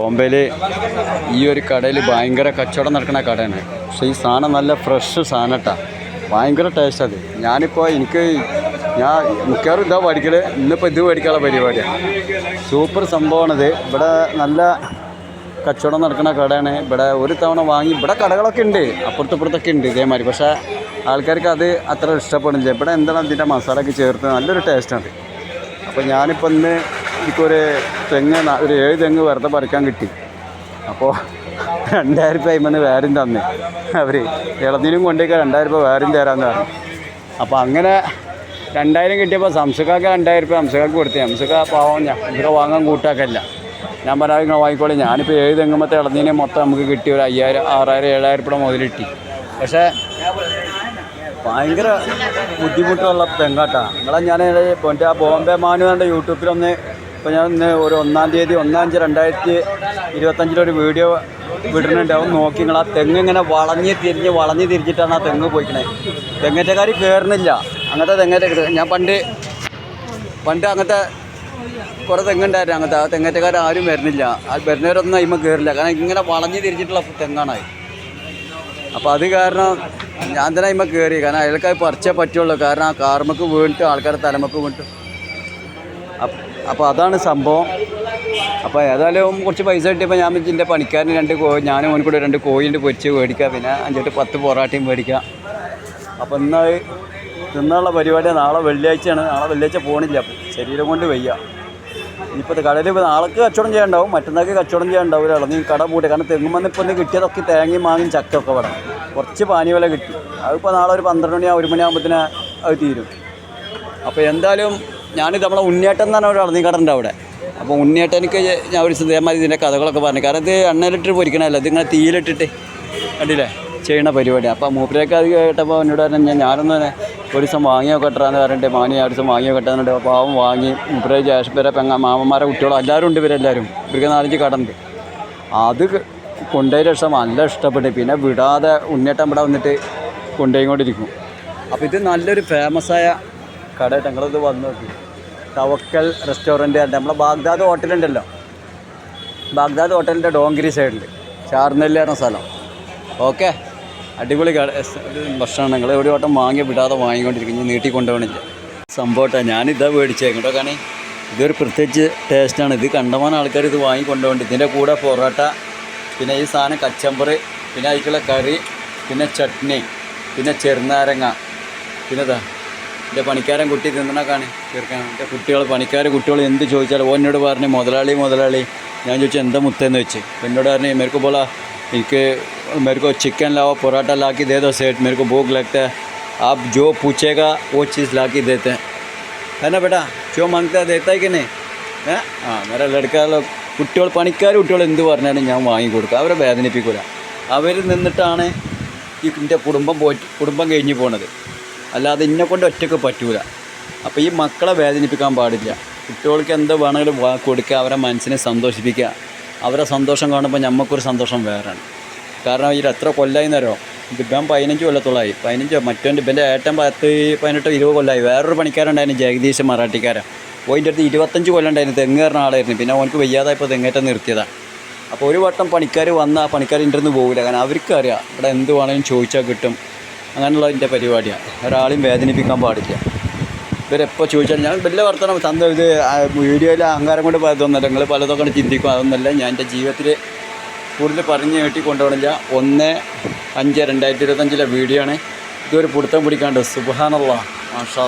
ബോംബെയിൽ ഈ ഒരു കടയിൽ ഭയങ്കര കച്ചവടം നടക്കുന്ന കടയാണ്. പക്ഷേ ഈ സാധനം നല്ല ഫ്രഷ് സാധനം കേട്ടാ. ഭയങ്കര ടേസ്റ്റ് അത്. ഞാനിപ്പോൾ എനിക്ക് ഞാൻ മിക്കവാറും ഇതാ പഠിക്കൽ. ഇന്നിപ്പോൾ ഇത് മേടിക്കാനുള്ള പരിപാടിയാണ് സൂപ്പർ സംഭവമാണിത്. ഇവിടെ നല്ല കച്ചവടം നടക്കുന്ന കടയാണ്. ഇവിടെ ഒരു തവണ വാങ്ങി ഇവിടെ കടകളൊക്കെ ഉണ്ട്. അപ്പുറത്തും ഇപ്പുറത്തൊക്കെ ഉണ്ട് ഇതേമാതിരി. പക്ഷേ ആൾക്കാർക്ക് അത് അത്ര ഇഷ്ടപ്പെടുന്നില്ല. ഇവിടെ എന്താണ് അതിന്റെ മസാല ഒക്കെ ചേർത്ത് നല്ലൊരു ടേസ്റ്റാണ് അപ്പോൾ ഞാനിപ്പോൾ ഇന്ന് എനിക്കൊരു തെങ്ങ് ഒരു ഏഴ് തെങ്ങ് വെറുതെ പറിക്കാൻ കിട്ടി. അപ്പോൾ രണ്ടായിരം രൂപ അതിമെന്ന് വേരും തന്ന്. അവർ ഇളനീരും കൊണ്ടേക്ക് രണ്ടായിരം രൂപ വേരും തരാമെന്ന് പറഞ്ഞു. അപ്പോൾ അങ്ങനെ രണ്ടായിരം കിട്ടിയപ്പോൾ സംസുക്കാക്ക് രണ്ടായിരം രൂപ സംസുക്കാക്ക് കൊടുത്തേ. സംസുക്ക പാവം ഞാൻ ഇത്ര വാങ്ങാൻ കൂട്ടാക്കല്ല. ഞാൻ പറയാം നിങ്ങൾ വാങ്ങിക്കോളി. ഞാനിപ്പോൾ ഏഴ് തെങ്ങുമ്പത്തെ ഇളനീനെ മൊത്തം നമുക്ക് കിട്ടി. ഒരു അയ്യായിരം ആറായിരം ഏഴായിരം രൂപ മുതൽ കിട്ടി. പക്ഷേ ഭയങ്കര ബുദ്ധിമുട്ടുള്ള തെങ്ങാട്ടാണ് നിങ്ങളെ ഞാൻ എന്റെ ആ ബോംബെ മാനു യൂട്യൂബിലൊന്ന് ഇപ്പോൾ ഞാൻ ഇന്ന് ഒരു ഒന്നാം തീയതി ഒന്നാം രണ്ടായിരത്തി ഇരുപത്തഞ്ചിലൊരു വീഡിയോ വിടുന്നുണ്ട്. അവൻ നോക്കി നിങ്ങൾ ആ തെങ്ങ് ഇങ്ങനെ വളഞ്ഞ് തിരിഞ്ഞ് വളഞ്ഞ് തിരിഞ്ഞിട്ടാണ് ആ തെങ്ങ് പോയിക്കണേ. തെങ്ങേറ്റക്കാർ കയറുന്നില്ല അങ്ങനത്തെ തെങ്ങേറ്റ ഞാൻ പണ്ട് പണ്ട് അങ്ങനത്തെ കുറേ തെങ്ങുണ്ടായിരുന്നു അങ്ങനത്തെ. ആ തെങ്ങേറ്റക്കാർ ആരും വരുന്നില്ല. ആ വരുന്നവരൊന്നും അതിമ കയറില്ല കാരണം ഇങ്ങനെ വളഞ്ഞ് തിരിച്ചിട്ടുള്ള തെങ്ങാണ് അപ്പോൾ അത് കാരണം ഞാൻ തന്നെ അതിമ കയറി കാരണം അയാൾക്ക് അത് പറിച്ചേ പറ്റുള്ളൂ. കാരണം ആ കാർമക്ക് വീണിട്ട് ആൾക്കാരുടെ തലമക്ക് വീണിട്ട്. അപ്പോൾ അതാണ് സംഭവം. അപ്പോൾ ഏതായാലും കുറച്ച് പൈസ കിട്ടിയപ്പോൾ ഞാൻ എന്റെ പണിക്കാരന് രണ്ട് കോ ഞാനും ഓനും കൂടെ രണ്ട് കോഴിന്റെ പൊരിച്ച് മേടിക്കാം. പിന്നെ അഞ്ചെട്ട് പത്ത് പൊറാട്ടയും മേടിക്കാം. അപ്പോൾ ഇന്ന് തിന്നുള്ള പരിപാടി നാളെ വെള്ളിയാഴ്ചയാണ്. നാളെ വെള്ളിയാഴ്ച പോകണില്ല ശരീരം കൊണ്ട് വയ്യ. ഇനിയിപ്പോൾ കടയിൽ ഇപ്പോൾ നാളേക്ക് കച്ചവടം ചെയ്യാണ്ടാവും മറ്റന്നാൾക്ക് കച്ചവടം ചെയ്യാണ്ടാവില്ല ഇളനീ കട പൂട്ടി. കാരണം തെങ്ങുമെന്ന് ഇപ്പോൾ ഒന്ന് കിട്ടിയതൊക്കെ തേങ്ങയും മാങ്ങയും ചക്കയൊക്കെ വേണം കുറച്ച് പാനി വില കിട്ടി. അതിപ്പോൾ നാളെ ഒരു പന്ത്രണ്ട് മണിയാ ഒരു മണിയാകുമ്പോഴത്തേന് അത് തീരും. അപ്പോൾ എന്തായാലും ഞാനിത് നമ്മളെ ഉണ്ണിയേട്ടൻ എന്ന് പറഞ്ഞ ഒരു കട അവിടെ. അപ്പോൾ ഉണ്ണിയേട്ടനിക്ക് ഞാൻ ഒരു ഇതേമാതിരി ഇതിന്റെ കഥകളൊക്കെ പറഞ്ഞു. കാരണം ഇത് എണ്ണയിലിട്ട് പൊരിക്കണമല്ല ഇതിങ്ങനെ തീയിലിട്ടിട്ട് കണ്ടില്ലേ? ചെയ്യണ പരിപാടി. അപ്പോൾ മൂപ്പരേക്ക് അത് കേട്ടപ്പോൾ എന്നോട് ഞാൻ ഞാനൊന്ന് ഒരു ദിവസം വാങ്ങിയോ കെട്ടാന്ന് പറഞ്ഞിട്ട് മാനി ആ ദിവസം വാങ്ങിയോ കെട്ടാന്നുണ്ട് അപ്പോൾ പാവം വാങ്ങി മൂപ്പരെ ജേഷ്പേരെ പെങ്ങ മാമന്മാരെ കുട്ടികളും എല്ലാവരും ഉണ്ട് ഇവരെല്ലാവരും ഇവർക്ക് നാലഞ്ച് കടണ്ട്. അത് കൊണ്ടേ രക്ഷം നല്ല ഇഷ്ടപ്പെട്ടു പിന്നെ വിടാതെ ഉണ്ണിയേട്ടൻ ഇവിടെ വന്നിട്ട് കൊണ്ടുപോയിക്കൊണ്ടിരിക്കും. അപ്പോൾ ഇത് നല്ലൊരു ഫേമസായ കടയായിട്ട് ഞങ്ങളിത് വന്നു നോക്കി. തവക്കൽ റെസ്റ്റോറന്റ് നമ്മളെ ബാഗ്ദാദ് ഹോട്ടലുണ്ടല്ലോ ബാഗ്ദാദ് ഹോട്ടലിന്റെ ഡോങ്കിരി സൈഡിൽ ചാർനെല്ല് സ്ഥലം. ഓക്കെ അടിപൊളി ഭക്ഷണം നിങ്ങൾ എവിടെ വട്ടം വാങ്ങി വിടാതെ വാങ്ങിക്കൊണ്ടിരിക്കും. ഇനി നീട്ടി കൊണ്ടുപോകണില്ല. സംഭവട്ടെ ഞാനിതാ മേടിച്ചേ കേട്ടോ കാണി. ഇതൊരു പ്രത്യേകിച്ച് ടേസ്റ്റാണ് ഇത് കണ്ടമാനം ആൾക്കാർ ഇത് വാങ്ങി കൊണ്ടുപോകുന്നുണ്ട് ഇതിന്റെ കൂടെ പൊറോട്ട പിന്നെ ഈ സാധനം കച്ചമ്പറ് പിന്നെ അതിക്കുള്ള കറി പിന്നെ ചട്നി പിന്നെ ചെറുനാരങ്ങ പിന്നെ ഇതാ. എൻ്റെ പണിക്കാരൻ കുട്ടി തിന്നണക്കാണ് തീർക്കാൻ എൻ്റെ കുട്ടികൾ പണിക്കാർ കുട്ടികൾ എന്ത് ചോദിച്ചാലും ഓ എന്നോട് പറഞ്ഞു മുതലാളി മുതലാളി ഞാൻ ചോദിച്ചു എന്താ മുത്തെന്ന് വെച്ച് അപ്പോൾ എന്നോട് പറഞ്ഞു मेरे बोला इनके मेरे को चिकन लाओ पराठा ला के दे दो सेट मेरे को भूख लगता है आप जो पूछेगा वो चीज़ ला के देते हैं है ना बेटा जो मांगता है देता है कि नहीं ഏ ആ നേരെ ലടുക്കാനുള്ള കുട്ടികൾ പണിക്കാർ കുട്ടികൾ എന്ത് പറഞ്ഞാലും ഞാൻ വാങ്ങിക്കൊടുക്കുക അവരെ വേദനിപ്പിക്കില്ല അവർ നിന്നിട്ടാണ് ഈ എൻ്റെ കുടുംബം പോയിട്ട് കുടുംബം കഴിഞ്ഞ് പോണത് അല്ലാതെ ഇന്നെ കൊണ്ട് ഒറ്റയ്ക്ക് പറ്റൂല. അപ്പോൾ ഈ മക്കളെ വേദനിപ്പിക്കാൻ പാടില്ല. കുട്ടികൾക്ക് എന്ത് വേണമെങ്കിലും കൊടുക്കുക അവരെ മനസ്സിനെ സന്തോഷിപ്പിക്കുക. അവരെ സന്തോഷം കാണുമ്പോൾ നമുക്കൊരു സന്തോഷം വേറെയാണ് കാരണം ഇതിൽ എത്ര കൊല്ലായി നേരോ ഇപ്പം പതിനഞ്ച് കൊല്ലത്തോളമായി പതിനഞ്ചോ മറ്റോ ഇപ്പം ഏട്ടൻ പത്ത് പതിനെട്ടോ ഇരുപത് കൊല്ലമായി വേറൊരു പണിക്കാരുണ്ടായിരുന്നു ജഗദീശ് മറാഠിക്കാരൻ. ഓയിന്റെ അടുത്ത് ഇരുപത്തഞ്ച് കൊല്ലം ഉണ്ടായിരുന്നു തെങ്ങ് കയറുന്ന ആളായിരുന്നു. പിന്നെ അവനക്ക് വയ്യാതായപ്പോൾ തെങ്ങേറ്റം നിർത്തിയതാണ് അപ്പോൾ ഒരു വട്ടം പണിക്കാർ വന്നാൽ ആ പണിക്കാർ ഇന്റർന്ന് പോകില്ല കാരണം അവർക്ക് അറിയാം ഇവിടെ എന്ത് വേണമെങ്കിലും ചോദിച്ചാൽ കിട്ടും. അങ്ങനെയുള്ള എന്റെ പരിപാടിയാണ്. ഒരാളെയും വേദനിപ്പിക്കാൻ പാടില്ല. ഇവരെപ്പോൾ ചോദിച്ചാൽ ഞാൻ വലിയ വർത്തമാനം ചന്ത ഇത് വീഡിയോയിൽ അഹങ്കാരം കൊണ്ട് പലതൊന്നല്ല നിങ്ങൾ പലതൊക്കെ ചിന്തിക്കും. അതൊന്നല്ല ഞാൻ എന്റെ ജീവിതത്തിൽ കൂടുതൽ പറഞ്ഞ് കേട്ടി കൊണ്ടുപോകണില്ല. ഒന്ന് അഞ്ച് രണ്ടായിരത്തി ഇരുപത്തഞ്ചിലെ വീഡിയോ ആണ്. ഇതൊരു പിടുത്തം പിടിക്കാണ്ട്. സുബാനുള്ള മാഷാ